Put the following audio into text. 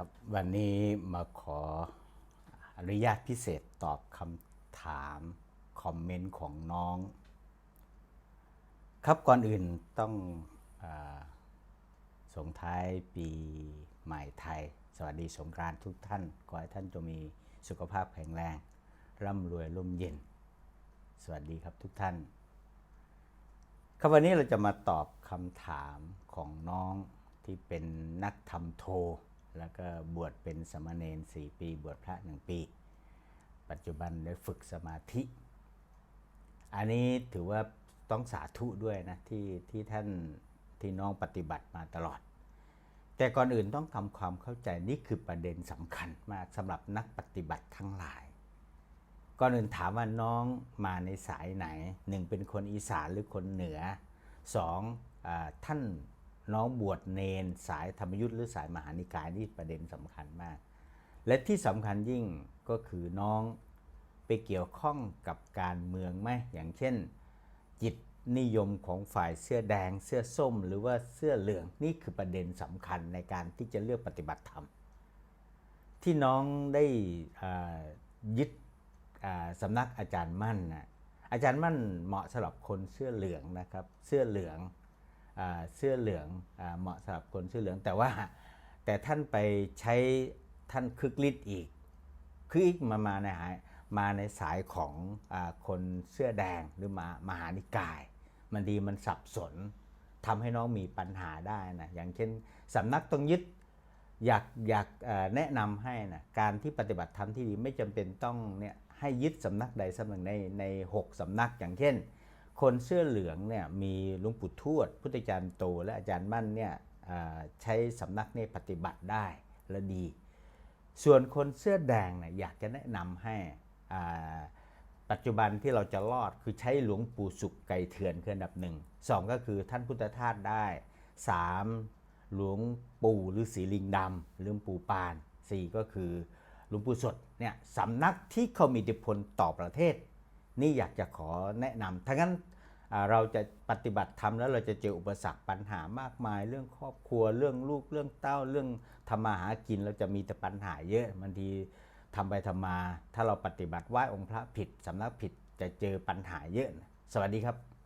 ครับวันนี้มาขออนุญาตพิเศษตอบคำถามคอมเมนต์ของน้อง ครับก่อนอื่นต้องอส่งท้ายปีใหม่ไทย สวัสดีสงกรานต์ทุกท่าน ขอให้ท่านจงมีสุขภาพแข็งแรง ร่ำรวยร่มเย็น สวัสดีครับทุกท่าน ครับวันนี้เราจะมาตอบคำถามของน้องที่เป็นนักทำโท แล้วก็บวชเป็นสามเณร4ปี บวชพระ1ปี ปัจจุบันได้ฝึกสมาธิ อันนี้ถือว่าต้องสาธุด้วยนะที่ที่ท่านที่น้องปฏิบัติมาตลอด แต่ก่อนอื่นต้องทำความเข้าใจนี่คือประเด็นสำคัญมากสำหรับนักปฏิบัติทั้งหลาย ก่อนอื่นถามว่าน้องมาในสายไหนหนึ่งเป็นคนอีสานหรือคนเหนือสองอท่าน น้องบวชเนนสายธรรมยุทธ์หรือสายมหานิกายนี่ประเด็นสำคัญมาก และที่สำคัญยิ่งก็คือน้องไปเกี่ยวข้องกับการเมืองไหมอย่างเช่น จิตนิยมของฝ่ายเสื้อแดง เสื้อส้ม หรือว่าเสื้อเหลืองนี่คือประเด็นสำคัญในการที่จะเลือกปฏิบัติธรรม ที่น้องได้ยึดสำนักอาจารย์มั่นนะอาจารย์มั่นเหมาะสำหรับคนเสื้อเหลืองนะครับ เสื้อเหลือง เสื้อเหลืองอเหมาะสำหรับคนเสื้อเหลืองแต่ว่าแต่ท่านไปใช้ท่านคึกฤทธิ์อีกคืออีกมามาในหายมาในสายของอคนเสื้อแดงหรือมามหานิกาย มันดีมันสับสนทำให้น้องมีปัญหาได้นะอย่างเช่นสำนักต้องยึดอยากอยากแนะนำให้นะการที่ปฏิบัติธรรมที่ดีไม่จำเป็นต้องเนี่ยให้ยึดสำนักใดสำนักในในหกสำนักอย่างเช่น คนเสื้อเหลืองเนี่ยมีหลุงปู่ทวด พุทธจารย์โต และอาจารย์มั่นเนี่ยใช้สำนักนี้ปฏิบัติได้และดี ส่วนคนเสื้อแดงเนี่ยอยากจะแนะนำให้ปัจจุบันที่เราจะรอดคือใช้หลวงปู่สุขไก่เถื่อนคืออันดับหนึ่งสองก็คือท่านพุทธทาสได้สามหลวงปู่ฤาษีลิงดำหรือหลวงปู่ปานสี่ก็คือหลวงปู่สดเนี่ยสำนักที่เขามีอิทธิพลต่อประเทศ นี่อยากจะขอแนะนำทั้งนั้นเราจะปฏิบัติธรรมแล้วเราจะเจออุปสรรคปัญหามากมาย เรื่องครอบครัวเรื่องลูกเรื่องเต้าเรื่องทำมาหากินเราจะมีแต่ปัญหาเยอะบางทีทำไปทำมา ถ้าเราปฏิบัติไหว้องค์พระผิดสำนักผิดจะเจอปัญหาเยอะ สวัสดีครับ